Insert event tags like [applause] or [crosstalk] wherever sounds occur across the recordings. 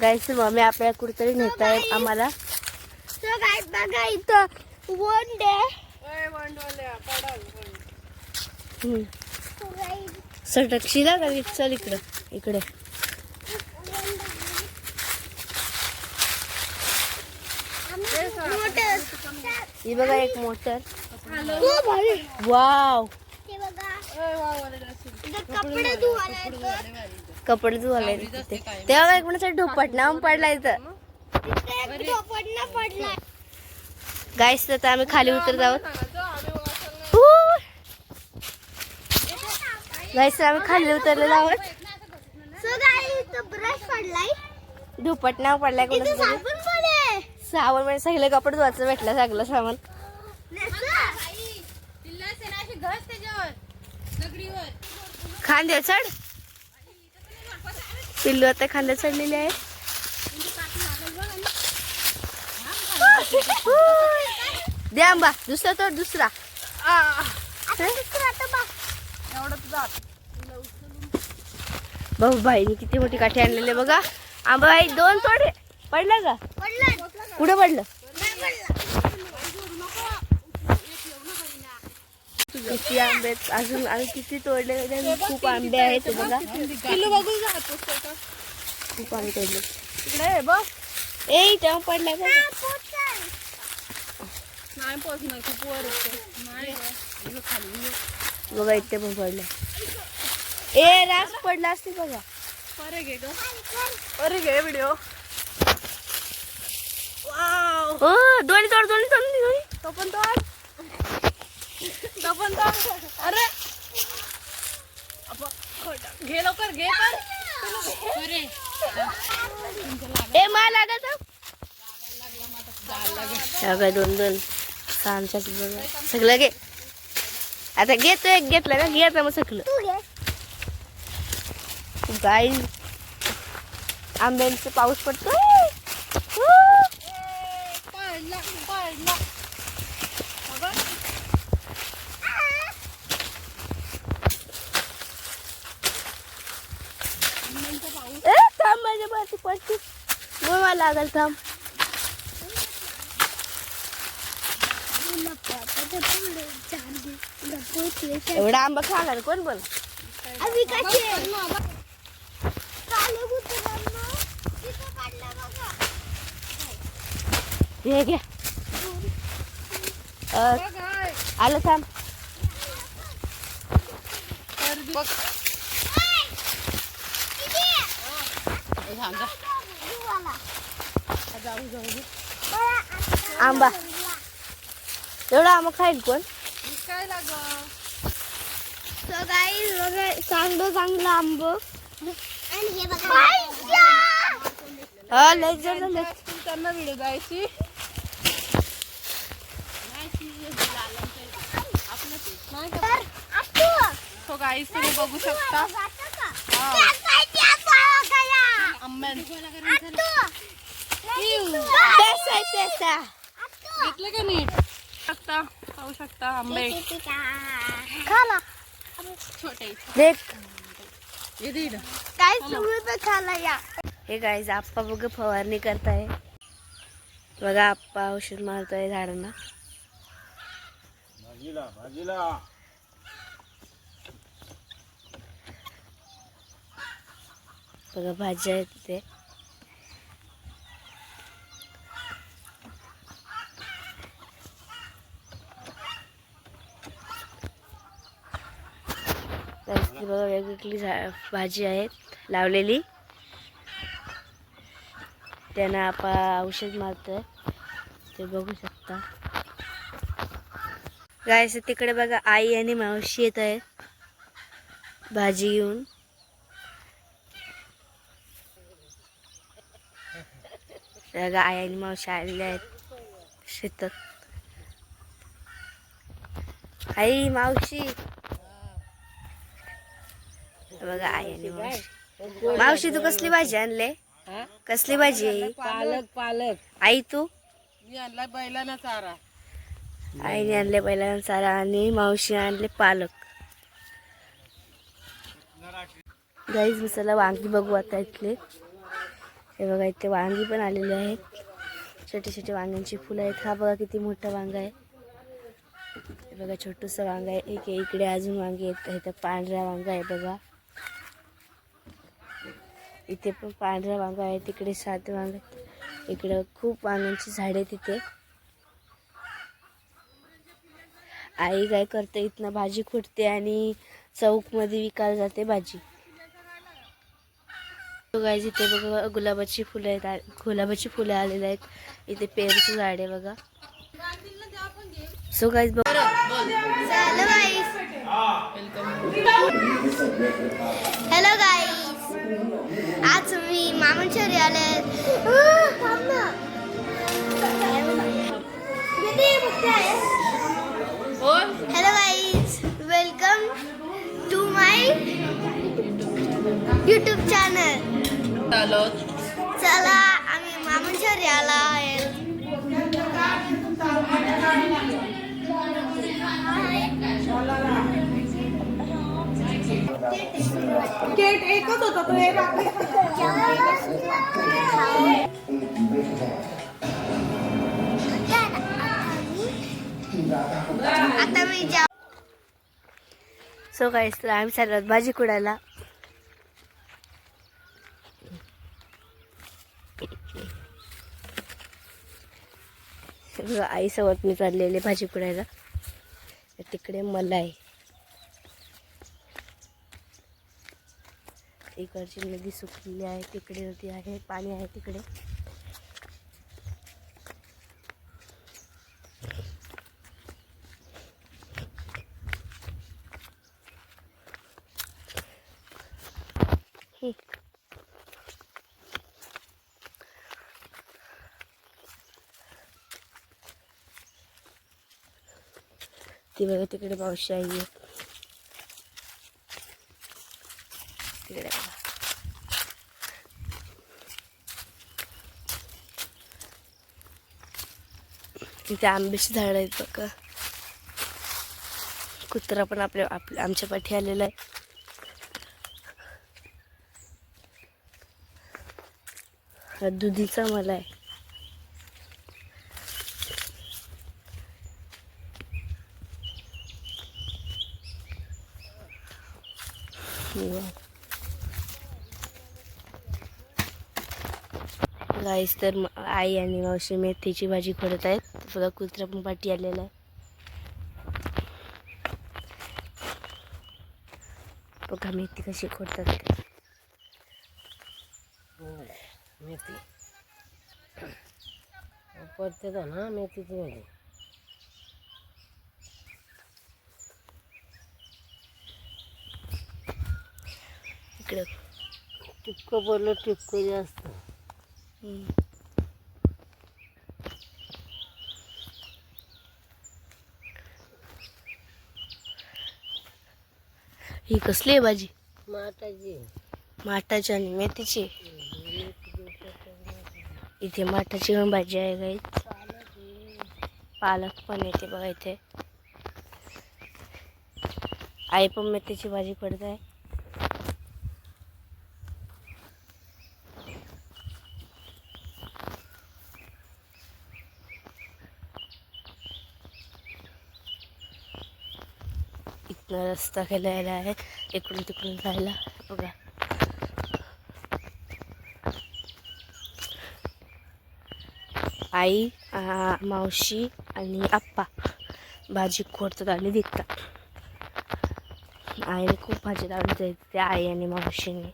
गायचं मम्मी आपल्याला कुठेतरी नेत आहे आम्हाला. बघा इथं वन डे हम्म. सटकशीला का चल इकडं इकडे. ही बघा एक मोटर. वाव ते बघा इथं कपडे धुवायला. कपडे धुवायला तिथे तेव्हा एक कोणाचा ढोपट नाव पडला इथं. तिथे एक झोपडणं पडलाय गायस तर आम्ही खाली उतरत आहोत. गायस आम्ही खाली उतरलेलो आहोत. ब्रश पडलाय ढोपट नाव पडलाय कोणाचं तरी. सावन म्हणजे सगळे कपडे धुवायचं भेटलं सगळं सामान. खांद्या चढ. पिल्लू आता खांद्या चढलेली आहे. दे आंबा दुसरा तो दुसरा. भाऊ भाईने किती मोठी काठी आणलेली आहे बघा. आंबा भाई दोन तोडे. पडलं का? पडलं. कुठं पडलं नाही पडलं किती आंबे अजून आणि किती तोडले खूप आंबे आहेत हे बघा खूप आंबे तोडले. ए तेव्हा पडलाय बघा. पोचल. बघा इथे पण पडलं. ए रास पडला असते बघा. अरे घे व्हिडिओ हो दोन्ही तोड दोन्ही तोड दोन्ही तो पण तोड. तो पण तोड अरे. घे लवकर घे पण ए मा लागत सगळं दोन दोन। छानशाच बघा सगळं घे। आता घेतो एक घेतलं का घे आता मग सगळं तू घे. गाई आंब्यांचा पाऊस पडतो लागल थांब. एवढा आंबा खाणार कोण बोल? हे घ्या. आलं थांब तर बघ जाऊ जाऊ आंबा. एवढा आंबा खाईल कोण? काय लाग सो गाईज बघा चांगलं चांगलं आंब. आणि हे बघा. हा लय लय त्यांना व्हिडिओ जायची तो गाईस तुम्ही बघू शकता. घेतलं का नीट? शकता पाहू शकता आंबे. छोटे. देख. ये दे इकडं. काय तुम्ही पण खाला या. हे गाईज आप्पा बघ फवारणी करताय. बघा आप्पा औषध मारतोय झाडांना. बघा भाज्या आहेत तिथे. तर इथे बघा वेगवेगळी झा- भाजी आहेत लावलेली. त्यांना आपण औषध मारतोय. ते बघू शकता. गायचं तिकडे बघा आई आणि मावशी येत आहेत. भाजी घेऊन. बघा आई आणि मावशी आलेल्या आहेत शेतात. आई मावशी. बघा आई आणि मावशी मावशी. तू कसली भाजी आणले? कसली भाजी? आहे? पालक पालक. आई तू? मी आणला बैलाना चारा. आईने आणले पहिल्यांदा चारा आणि मावशी आणले पालक. गाईज मसाला वांगी बघू आता इथले. हे बघा इथे वांगी पण आलेली आहेत. छोटे छोटे वांग्यांची फुलं आहेत. हा बघा किती मोठा वांगा आहे. हे बघा छोटंसं वांगा आहे. एक इकडे अजून वांगी आहेत. इथं पांढरा वांगा आहे बघा. इथे पण पांढरा वांगा आहे तिकडे सात वांग आहेत. इकडं खूप वांग्यांची झाडे आहेत तिथे आई काय करते इथनं भाजी खुटते आणि चौकमध्ये विकायला जाते भाजी. गायज इथे बघा गुलाबाची फुलं आहेत गुलाबाची फुलं आलेली आहेत. इथे पेरूचं झाड आहे बघा. सो गाईज बघ. हॅलो गाईस आज मी मामांच्या घरी आले? Hello guys welcome to my YouTube channel चालो चला आम्ही मामांच्या घरी आला आहे. गेट एकच होता तो हे आता मी सो गाईज तर आम्ही चाललो भाजी कुडायला आईसोबत मी चाललेले भाजी कुडायला तिकडे मला आहे. इकडची नदी सुकलेली आहे, तिकडे नदी आहे, पाणी आहे तिकडे. ती बघा तिकडे मावशी आहे तिथे आंब्याची झाड आहेत बघा. कुत्रा पण आपल्या आपल्या आमच्या पाठी आलेला आहे. हा दुधीचा मला आहे. गाईस तर आई आणि मावशी मेथीची भाजी करत आहेत. बघा कुत्रा पण पाठी आलेला आहे. बघा मेथी कशी खोडतात. मेथी. पडते ना मेथीची मध्ये इकडं. टिपकं पडलं टिपकं जास्त. ही कसली आहे भाजी? माठाची. माठाची आणि मेथीची. इथे माठाची पण भाजी आहे गाई. पालक पण येते बघा इथे. आई पण मेथीची भाजी करत आहे. रस्ता केलेला आहे. इकडून तिकडून जायला. बघा. आई आ, मावशी आणि आप्पा भाजी खोडतात आणि विकतात. आईने खूप भाजी लावली जायची आई आणि मावशीने.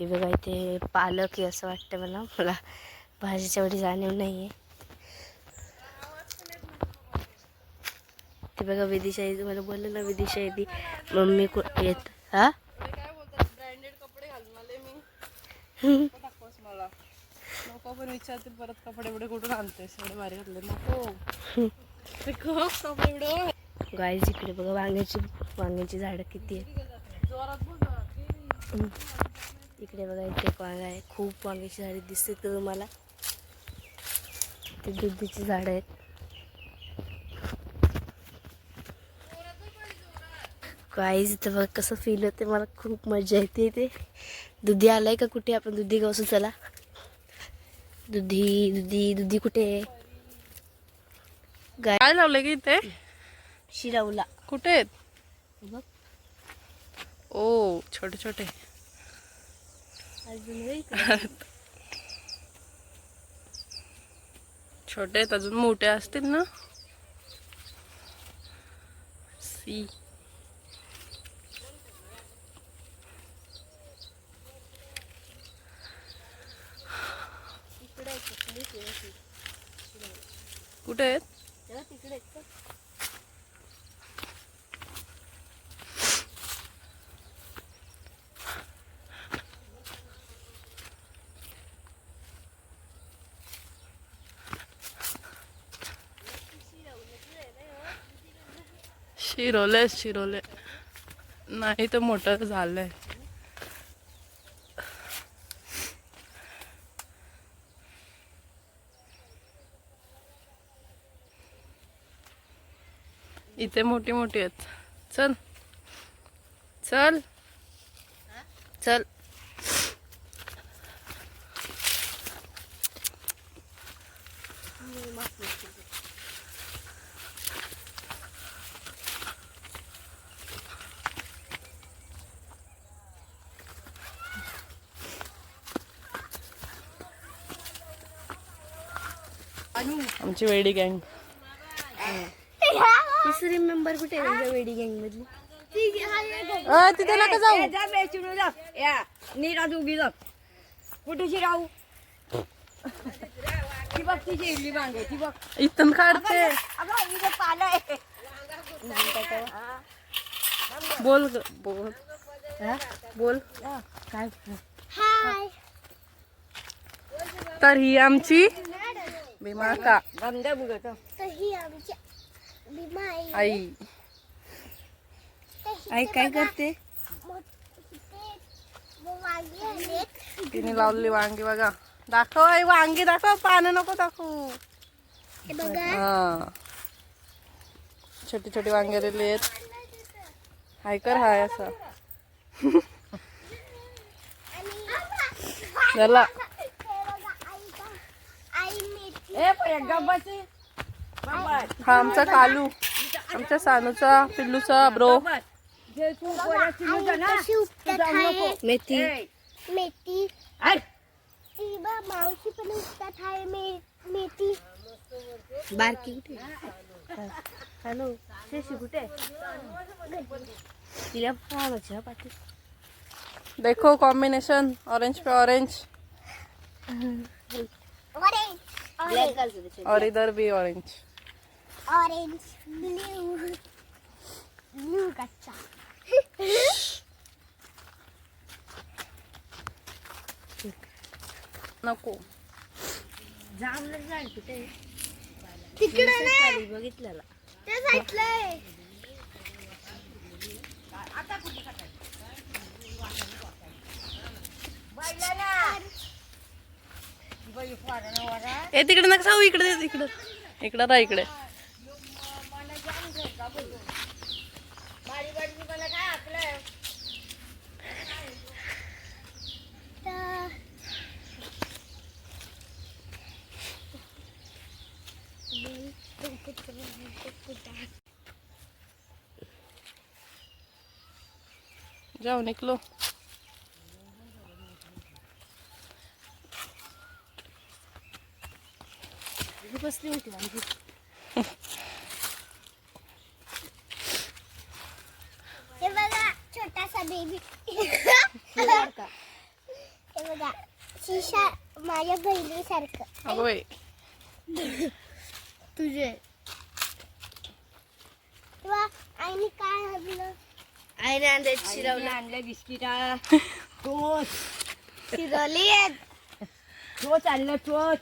हे बघा इथे पालक हे असं वाटतं मला. मला भाजीच्या एवढी जाणीव नाही आहे ते बघा विदिशा आहे मला बोललं ना विदिशा आहे ती. मम्मी कु येत. हा? काय बोलतात ब्रँडेड कपडे घालून आले मी दाखवस मला लोक पण विचारतील परत कपडे एवढे कुठून आणतेस एवढे भारी घातले नको ते कपडे एवढे गाईज इकडे बघा वांग्याची वांग्याची झाडं किती आहेत. जोरात इकडे बघा इथे एक वांगा आहे. खूप वांग्याची झाडे दिसतात का तुम्हाला. ते दुधीची झाडं आहेत. गाईज इथं बघ कसं फील होते मला खूप मजा येते इथे. दुधी आलाय का कुठे? आपण दुधी गावसू चला. दुधी दुधी दुधी कुठे? गाय काय लावलं की इथे? शिरवला. कुठे आहेत? बघ. ओ छोटे छोटे. अजून होय? छोटे आहेत अजून मोठे असतील ना? सी. कुठे आहेत? शिरोले शिरोले. नाही तर मोठं झालंय. इथे मोठी मोठी आहेत. चल. चल. चल. आमची वेडी गँग. तिसरी मेंबर कुठे वेडी गँग मधली तिथे नका जाऊ। या नीरा दोघी जा। कुठेशी राहू ती बघ तिची इडली मागे ती बघ इथून काढते अगं इथे पालं आहे बोल ग, बोल। बोल काय? हाय तर ही आमची भीमा का। गंधा बघत तर ही आमची आई. आई आई काय करते? वांगी आहेत तिने लावलेली वांगी बघा. दाखव आई वांगी दाखव पानं नको दाखवू. हे बघा. छोटी छोटी वांगी आलेली आहेत. हाय कर हाय असा. झाला आई मेथी हा आमचा कालू. आमच्या सानूचा पिल्लूचा ब्रो. मेथी. मेथी. ती बा मावशी पण उपटत आहे मे मेथी. बारकी कुठे? हा. हॅलो शशी कुठे? तिला पाठी. देखो कॉम्बिनेशन ऑरेंज पे ऑरेंज और इधर भी ऑरेंज ऑरेंज ब्ल्यू ब्ल्यू कच्चा नको. जांभळं झाड कुठे? आहे? तिकडे ना सकाळी बघितलेला. त्या साईडला आहे ए तिकडे नका जाऊ इकडे इकडे. इकडे राहा इकडे. जाऊ निकलो. बसली होती [laughs] वांगी हे बघा छोटासा बेबी हे बघा शिशा माझ्या बहिणीसारखं. अगं बाई. [laughs] तुझे. तेव्हा आईने काय हरलं आईने आणले शिरवला. [laughs] आणलं बिस्किटा. टोच शिरवली. टोच आणलं टोच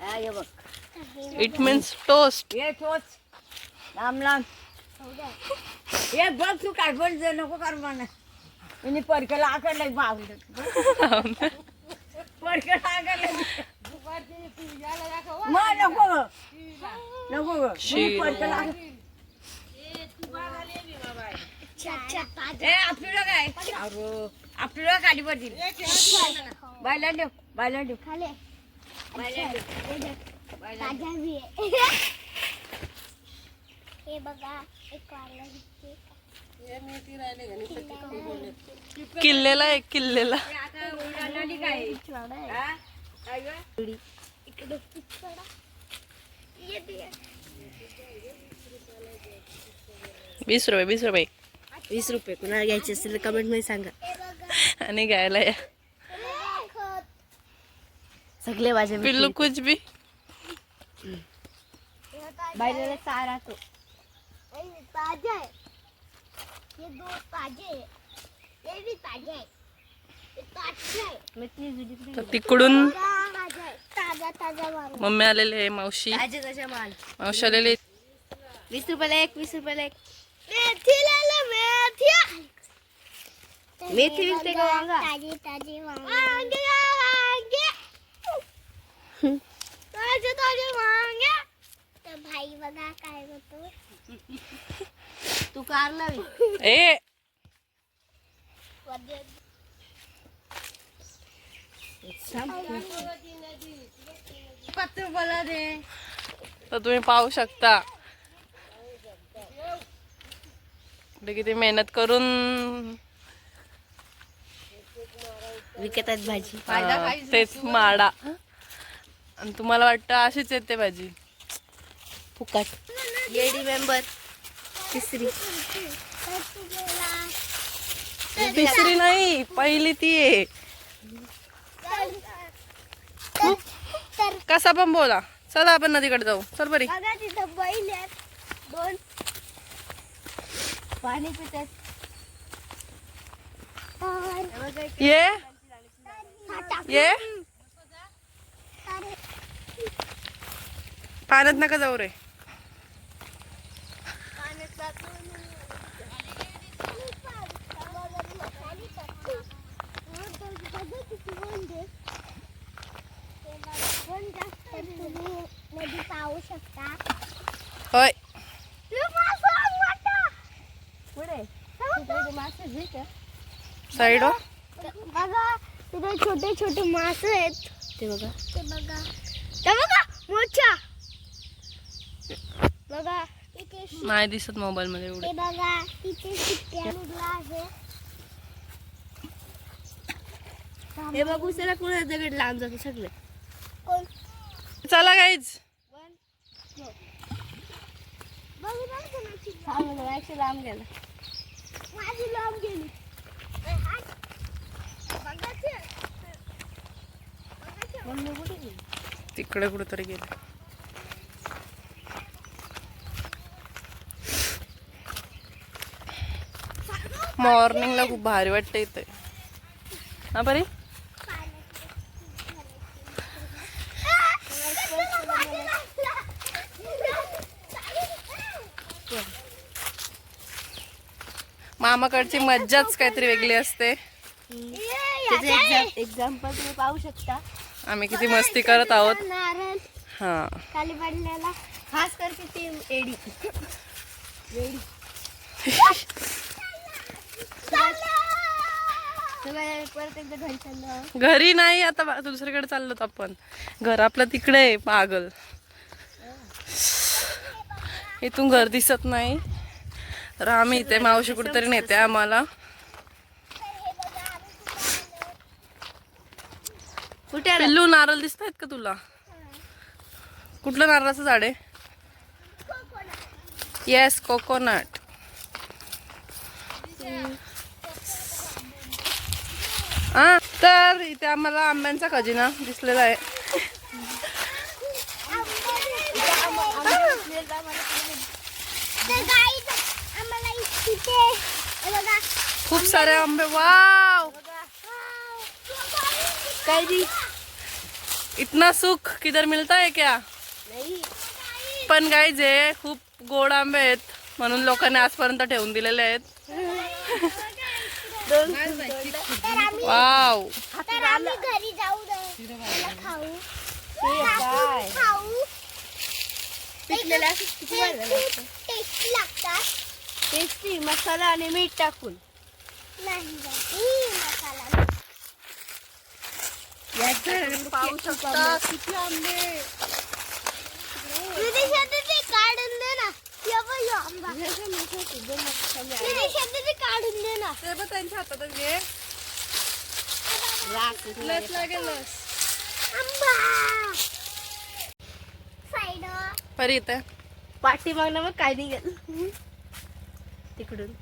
हे बघ. इट मीन्स टोस्ट ये टोच लांब लांब. ये बघ तू काय बोल नको कर म्हणा मी परकला आकडलं बावलं [laughs] परकला आकडलं मग नको बी आहे. किल्लेला किल्लेला आहे. दे. वीस रुपये वीस रुपये वीस रुपये कुणाला घ्यायचे असेल तर कमेंटमध्ये सांगा आणि घ्यायला या. सगळे माझे पिल्लू कुछ भी ताजा बायलेला चारा तो ताजा आहे हे दोन ताजे हे बी ताजे हे तर तिकडून ताजा. ताजा ताजा वांगा. मम्मी आलेले आहे मावशी. ताजे ताजे माल. मावशी आलेले वीस रुपयाला एक वीस रुपयाला एक. मेथी लाला मेथी. मेथी विकते का वांगा? ताजी ताजी वांगे. वांगे वांगे. ताजे ताजे वांगे. तर भाई बघा काय होतो [laughs] तू ए. पत्तू बोला दे. तर तुम्ही पाहू शकता. किती मेहनत करून विकत आहेत भाजी. हा, तेच माडा. आणि तुम्हाला वाटतं अशीच येते भाजी. फुकट. येडी मेंबर तिसरी. तिसरी नाही पहिली ती आहे. कसा पण बोला. चला आपण नदीकडे जाऊ. चल बरी. दोन. पाणी पितात. ये. हा टाक. ये. पाण्यात नका जाऊ रे पाण्यात टाकून. आणि पाणी. पाणी टाकून. बघा किती वांगे. ते बघा, वन जास्त आहे. तुम्ही नदी पाहू शकता होय हे मासा मोठा. पुढे साईड बघा तिथे छोटे छोटे मासे आहेत. ते बघा. ते बघा. ते बघा मोठा बघा इथे नाही दिसत मोबाईल मध्ये ते एवढे बघा इथे शिट्ट्या उडला आहे हे बघू चला कुणा दगड लांब जातो सगळे. कोण? चला गाईज बघू ना लांब गेला. माझी लांब गेली ए, हात. बघा ते. बघा ते. तिकडे कुठेतरी गेले. मॉर्निंगला खूप भारी वाटतं इथे. हा बरे मामाकडची मज्जाच काहीतरी वेगळी असते. एक्झाम्पल तुम्ही पाहू शकता. आम्ही किती मस्ती करत आहोत. नारळ. हा. खाली पडलेला खास कर ती एडी. सगळ्या परत एकदा घरी चाललो घरी नाही आता दुसरीकडे चाललो आपण. घर आपलं तिकडे आहे पागल. इथून घर दिसत नाही. तर आम्ही इथे मावशी कुठेतरी नेते आम्हाला. कुठे पिल्लू नारळ दिसत आहेत का तुला? कुठलं नारळाचं झाड आहे? येस कोकोनट हा तर इथे आम्हाला आंब्यांचा खजिना दिसलेला आहे. खूप सारे आंबे. वाव काय दी इतना सुख किधर मिळता है क्या? नाही। पण गाईज आहे खूप गोड आंबे आहेत म्हणून लोकांनी आजपर्यंत ठेवून दिलेले आहेत. वाव काय? टेस्टी मसाला आणि मीठ टाकून. नाही मसाला पाहू शकता किती आंबे काढून दे ना काढून दे ना ते बघ त्यांच्या हातातच घे लस लागेल लस आंबा साईड परी इथे पाठी मागणं मग काय निघेल? तिकडून.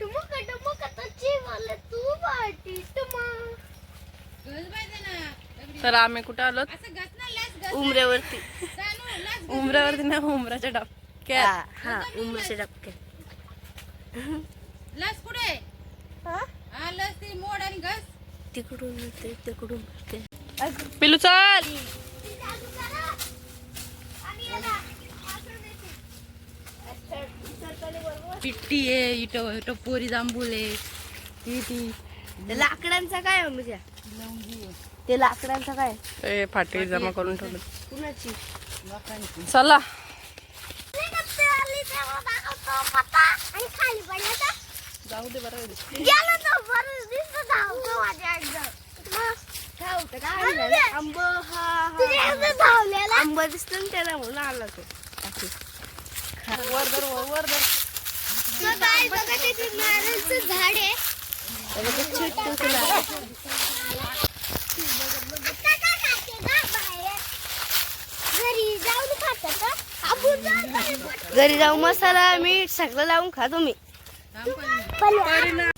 तू मग तू पाठी टुमुक तर आम्ही कुठे आलो उमऱ्यावरती. उमऱ्यावरती ना उमराच्या डबक्यात. हा हा उमऱ्याच्या डबके लस कुठे? हा? लस ती मोड आणि घस. तिकडून ते तिकडून ते पिलू चल. पिट्टी आहे इटो इटो पोरी जांभूल आहे. ती ती. लाकडांचा काय आहे म्हणजे ते लाकडांचा काय? ए फाटी जमा करून ठेवलं. कुणाची? चला. आणि खाली पडला जाऊ दे बरं? आंब हा हा. दिसतो ना त्याला म्हणून आला तो. वर वर तो झाड आहे घरी जाऊन मसाला मीठ सगळं लावून खातो मी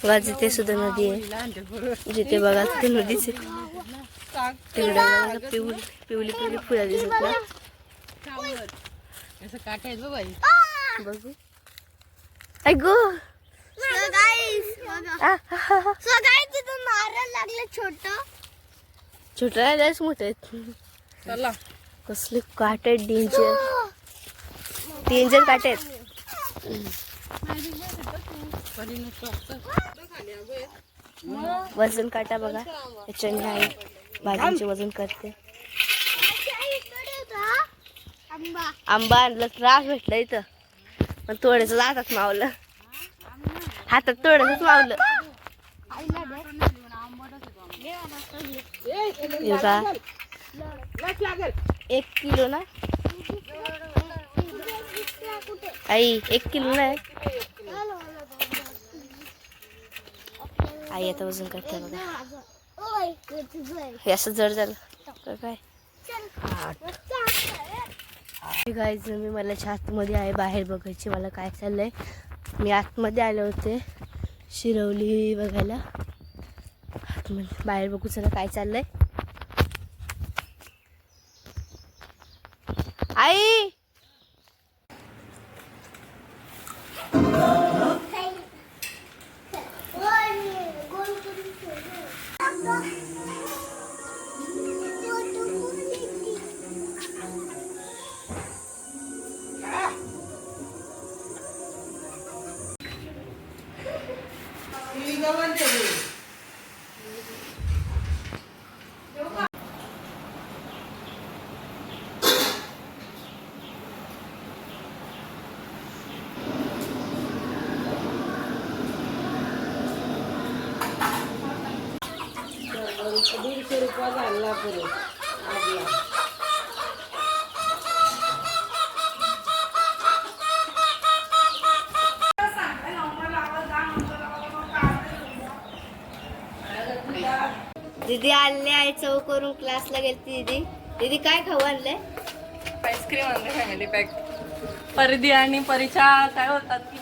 बघा जिथे सुद्धा नदी आहे. जिथे बघा तिथे नदीच आहे तिकडे पिवळी पिवली पिवली फुलं दिसत ना बघ. ऐकू नारळ लागले छोट. छोटं आहे लयच मोठे आहेत चला. कसले काटे डेंजर डेंजर काटे आहेत. वजन काटा बघा. याच्याने आहे भाजींचे वजन करते. आंबा आणलं त्रास भेटला इथं. पण थोडंसं जातात मावलं. हातात थोडंसंच मावलं. एक किलो ना? आई एक किलो नाही आई आता वजन करते बघा. हे असं जड झालं. काय? गाईज मी मला आतमध्ये आहे बाहेर बघायची मला काय चाललंय. मी आतमध्ये आले होते. शिरवली बघायला. बाहेर बघू चला काय चाललंय. आई! पुरे दीदी आणले आहे चव करून क्लासला गेलती दीदी. दीदी काय खाऊ आणलंय आईस्क्रीम आणले फॅमिली पॅक परिधी आणि परीक्षा काय होतात की